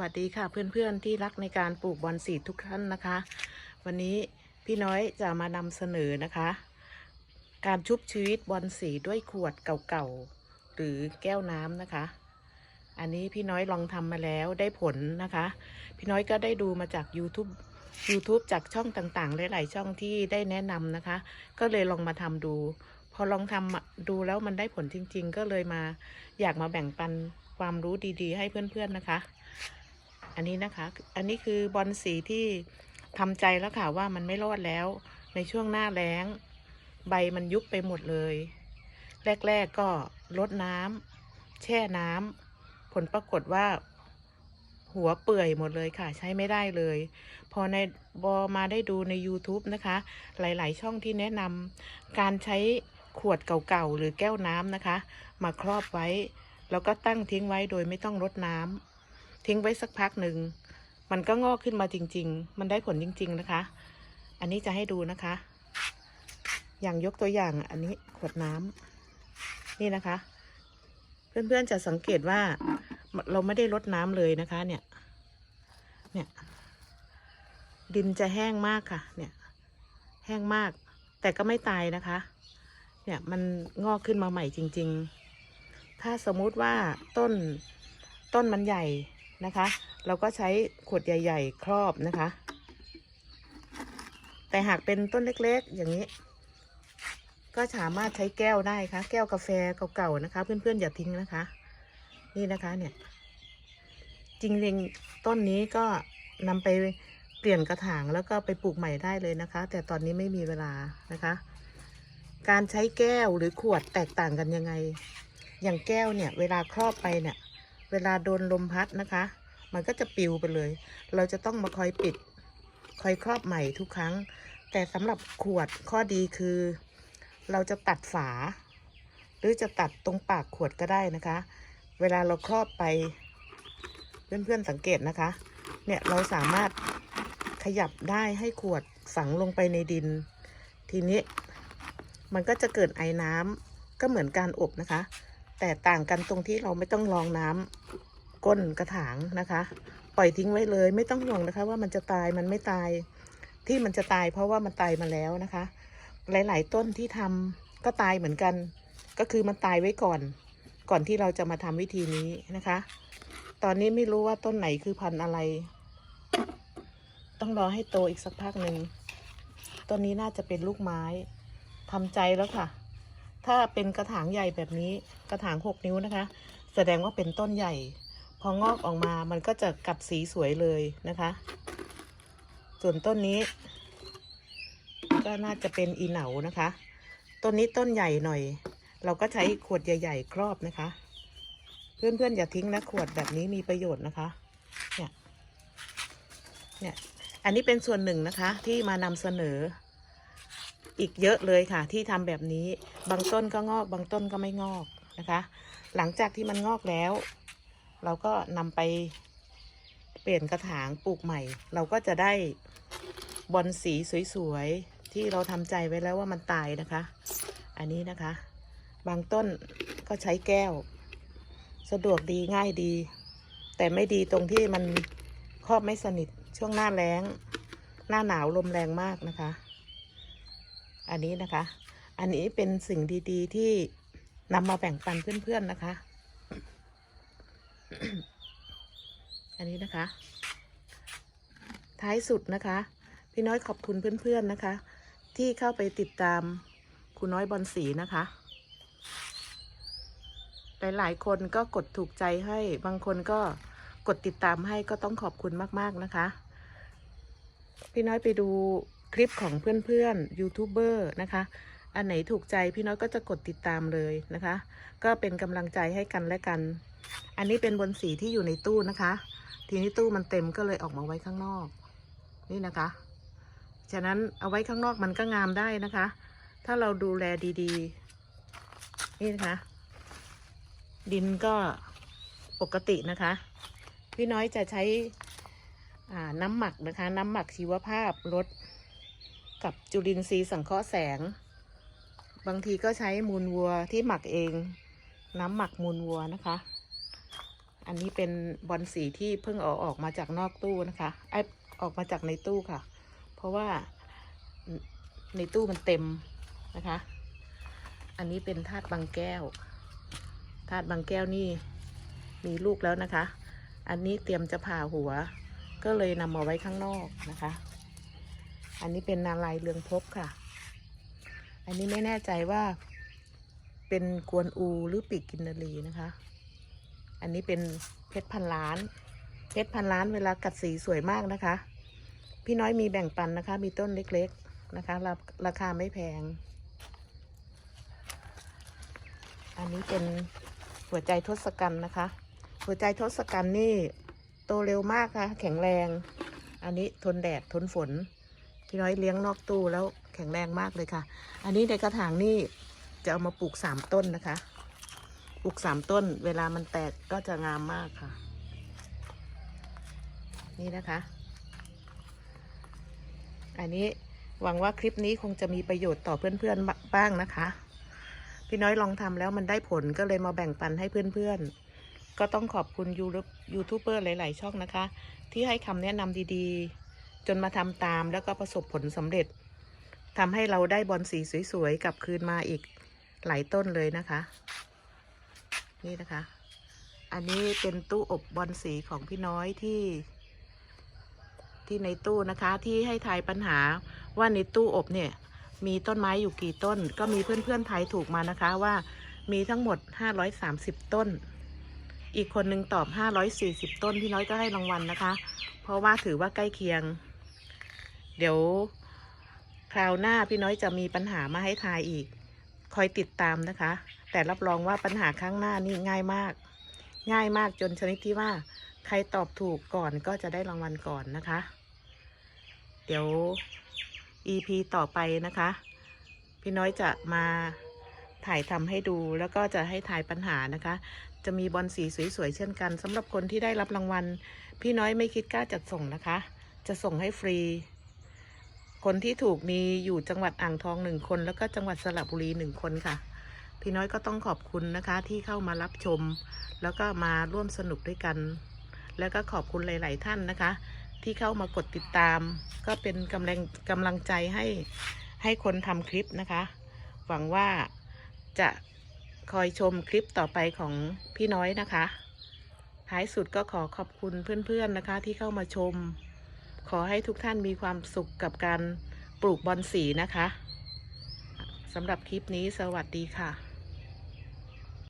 วัสดีค่ะเพื่อนๆที่รักในการปลูกบอนสีทุกท่านนะคะ วันนี้พี่น้อยจะมานำเสนอนะคะ การชุบชีวิตบอนสีด้วยขวดเก่าๆหรือแก้วน้ำนะคะ อันนี้พี่น้อยลองทำมาแล้วได้ผลนะคะ พี่น้อยก็ได้ดูมาจาก YouTube YouTube จากช่องต่างๆ หลายๆช่องที่ได้แนะนำนะคะ ก็เลยลองมาทำดู พอลองทำดูแล้วมันได้ผลจริง ๆ ก็เลยมาอยากมาแบ่งปันความรู้ดีๆ ให้เพื่อนๆนะคะ อันนี้นะคะ อันนี้คือบอลสีที่ทำใจแล้วค่ะว่ามันไม่รอดแล้ว ในช่วงหน้าแล้ง ใบมันยุบไปหมดเลย แรก ๆก็ลดน้ำแช่น้ำผลปรากฏว่า หัวเปื่อยหมดเลยค่ะ ใช้ไม่ได้เลย พอในบอมาได้ดูใน YouTube นะคะ หลาย ๆ ช่องที่แนะนำการใช้ขวดเก่าๆ หรือแก้วน้ำนะคะ มาครอบไว้ แล้วก็ตั้งทิ้งไว้โดยไม่ต้องรดน้ำ ทิ้งไว้สักพักหนึ่ง มันก็งอกขึ้นมาจริง ๆ มันได้ผลจริง ๆนะคะ อันนี้จะให้ดูนะคะ อย่างยกตัวอย่างอันนี้ขวดน้ำนี่นะคะ เพื่อนๆจะสังเกตว่าเราไม่ได้รดน้ำเลยนะคะ เนี่ย เนี่ย ดินจะแห้งมากค่ะ เนี่ย แห้งมาก แต่ก็ไม่ตายนะคะ เนี่ยมันงอกขึ้นมาใหม่จริง ๆ ถ้าสมมุติว่าต้นต้นมันใหญ่ นะคะ เราก็ใช้ขวดใหญ่ ๆ ครอบนะคะ แต่หากเป็นต้นเล็กๆ อย่างนี้ ก็สามารถใช้แก้วได้ค่ะ แก้วกาแฟเก่าๆนะคะ เพื่อนๆอย่าทิ้งนะคะ นี่นะคะเนี่ย จริงๆต้นนี้ก็นำไปเปลี่ยนกระถางแล้วก็ไปปลูกใหม่ได้เลยนะคะ แต่ตอนนี้ไม่มีเวลานะคะ การใช้แก้วหรือขวดแตกต่างกันยังไง อย่างแก้วเนี่ย เวลาครอบไปเนี่ย เวลาโดนลมพัดนะคะ มันก็จะปิวไปเลย เราจะต้องมาคอยปิด คอยครอบใหม่ทุกครั้ง แต่สำหรับขวดข้อดีคือ เราจะตัดฝา หรือจะตัดตรงปากขวดก็ได้นะคะ เวลาเราครอบไป เพื่อนๆสังเกตนะคะ เนี่ยเราสามารถขยับได้ให้ขวดฝังลงไปในดิน ทีนี้มันก็จะเกิดไอ้น้ำก็เหมือนการอบนะคะ แต่ต่างกันตรงที่เราไม่ต้องรองน้ำก้นกระถางนะคะ ปล่อยทิ้งไว้เลยไม่ต้องห่วงนะคะ ว่ามันจะตายมันไม่ตายที่มันจะตายเพราะว่ามันตายมาแล้วนะคะ หลาย ๆ ต้นที่ทำก็ตายเหมือนกัน ก็คือมันตายไว้ก่อน ก่อนที่เราจะมาทำวิธีนี้นะคะ ตอนนี้ไม่รู้ว่าต้นไหนคือพันธุ์อะไร ต้องรอให้โตอีกสักพักหนึ่งต้นนี้น่าจะเป็นลูกไม้ทำใจแล้วค่ะ ถ้าเป็นกระถางใหญ่แบบนี้กระถางหกนิ้วนะคะ แสดงว่าเป็นต้นใหญ่ พองอกออกมามันก็จะกัดสีสวยเลยนะคะ ส่วนต้นนี้ ก็น่าจะเป็นอีเหนานะคะ ต้นนี้ต้นใหญ่หน่อย เราก็ใช้ขวดใหญ่ ๆ ครอบนะคะ เพื่อนๆอย่าทิ้งนะขวดแบบนี้มีประโยชน์นะคะ เนี่ย เนี่ย อันนี้เป็นส่วนหนึ่งนะคะที่มานำเสนอ อีกเยอะเลยค่ะ ที่ทำแบบนี้ บางต้นก็งอก บางต้นก็ไม่งอกนะคะ หลังจากที่มันงอกแล้ว เราก็นำไปเปลี่ยนกระถางปลูกใหม่ เราก็จะได้บอนสีสวยๆ ที่เราทำใจไว้แล้วว่ามันตายนะคะ อันนี้นะคะ บางต้นก็ใช้แก้ว สะดวกดีง่ายดี แต่ไม่ดีตรงที่มันครอบไม่สนิทช่วงหน้าแล้ง หน้าหนาวลมแรงมากนะคะ อันนี้นะคะ อันนี้เป็นสิ่งดีๆที่นำมาแบ่งปันเพื่อนๆนะคะ อันนี้นะคะ ท้ายสุดนะคะ พี่น้อยขอบคุณเพื่อนๆนะคะ ที่เข้าไปติดตามคุณน้อยบอลสีนะคะ หลายๆคนก็กดถูกใจให้ บางคนก็กดติดตามให้ก็ต้องขอบคุณมาก ๆนะคะ พี่น้อยไปดู คลิปของเพื่อนๆยูทูบเบอร์นะคะ อันไหนถูกใจพี่น้อยก็จะกดติดตามเลยนะคะ ก็เป็นกำลังใจให้กันและกัน อันนี้เป็นบนสีที่อยู่ในตู้นะคะ ทีนี้ตู้มันเต็มก็เลยออกมาไว้ข้างนอก นี่นะคะ ฉะนั้นเอาไว้ข้างนอกมันก็งามได้นะคะ ถ้าเราดูแลดีๆ นี่นะคะ ดินก็ปกตินะคะ พี่น้อยจะใช้น้ำหมักนะคะ น้ำหมักชีวภาพลด กับจุลินทรีย์สังเคราะห์แสง บางทีก็ใช้มูลวัวที่หมักเอง น้ำหมักมูลวัวนะคะ อันนี้เป็นบอลสีที่เพิ่งเอาออกมาจากนอกตู้นะคะไอออกมาจากในตู้ค่ะ เพราะว่าในตู้มันเต็มนะคะ อันนี้เป็นธาตุบางแก้ว ธาตุบางแก้วนี่มีลูกแล้วนะคะ อันนี้เตรียมจะผ่าหัว ก็เลยนำมาไว้ข้างนอกนะคะ อันนี้เป็นนาลายเรืองพบค่ะ อันนี้ไม่แน่ใจว่าเป็นกวนอูหรือปีกกินนารีนะคะ อันนี้เป็นเพชรพันล้าน เพชรพันล้านเวลากัดสีสวยมากนะคะ พี่น้อยมีแบ่งปันนะคะ มีต้นเล็กๆนะคะ ราราคาไม่แพง อันนี้เป็นหัวใจทศกัณฐ์นะคะ หัวใจทศกัณฐ์นี่โตเร็วมากค่ะ แข็งแรง อันนี้ทนแดดทนฝน พี่น้อยเลี้ยงนอกตู้แล้วแข็งแรงมากเลยค่ะ อันนี้ในกระถางนี่จะเอามาปลูกสามต้นนะคะ ปลูกสามต้น เวลามันแตกก็จะงามมากค่ะ นี่นะคะ อันนี้หวังว่าคลิปนี้คงจะมีประโยชน์ต่อเพื่อนๆบ้างนะคะ พี่น้อยลองทำแล้วมันได้ผลก็เลยมาแบ่งปันให้เพื่อนๆ ก็ต้องขอบคุณยูยูทูบเบอร์หลาย ๆ ช่องนะคะ ที่ให้คำแนะนำดีๆ จนมาทำตามแล้วก็ประสบผลสำเร็จทำให้เราได้บอลสีสวยๆกลับคืนมาอีกหลายต้นเลยนะคะ นี่นะคะ อันนี้เป็นตู้อบบอลสีของพี่น้อยที่ ที่ในตู้นะคะ ที่ให้ทายปัญหาว่าในตู้อบเนี่ย มีต้นไม้อยู่กี่ต้น ก็มีเพื่อนๆทายถูกมานะคะว่ามีทั้งหมด 530 ต้น อีกคนนึงตอบ 540 ต้น พี่น้อยก็ให้รางวัลนะคะ เพราะว่าถือว่าใกล้เคียง เดี๋ยวคราวหน้าพี่น้อยจะมีปัญหามาให้ทายอีก คอยติดตามนะคะ แต่รับรองว่าปัญหาครั้งหน้านี่ง่ายมาก ง่ายมากจนชนิดที่ว่า ใครตอบถูกก่อนก็จะได้รางวัลก่อนนะคะ เดี๋ยว EP ต่อไปนะคะ พี่น้อยจะมาถ่ายทำให้ดูแล้วก็จะให้ถ่ายปัญหานะคะ จะมีบอลสีสวยๆเช่นกันสำหรับคนที่ได้รับรางวัล พี่น้อยไม่คิดกล้าจัดส่งนะคะ จะส่งให้ฟรี คนที่ถูกมีอยู่จังหวัดอ่างทองหนึ่งคน แล้วก็จังหวัดสระบุรีหนึ่งคนค่ะ พี่น้อยก็ต้องขอบคุณนะคะที่เข้ามารับชม แล้วก็มาร่วมสนุกด้วยกัน แล้วก็ขอบคุณหลาย ๆ ท่านนะคะ ที่เข้ามากดติดตาม ก็เป็นกำลังกำลังใจให้ให้คนทำคลิปนะคะ หวังว่าจะคอยชมคลิปต่อไปของพี่น้อยนะคะ ท้ายสุดก็ขอขอบคุณเพื่อน ๆ นะคะที่เข้ามาชม ขอให้ทุกท่านมีความสุขกับการปลูกบอนสีนะคะสำหรับคลิปนี้สวัสดีค่ะ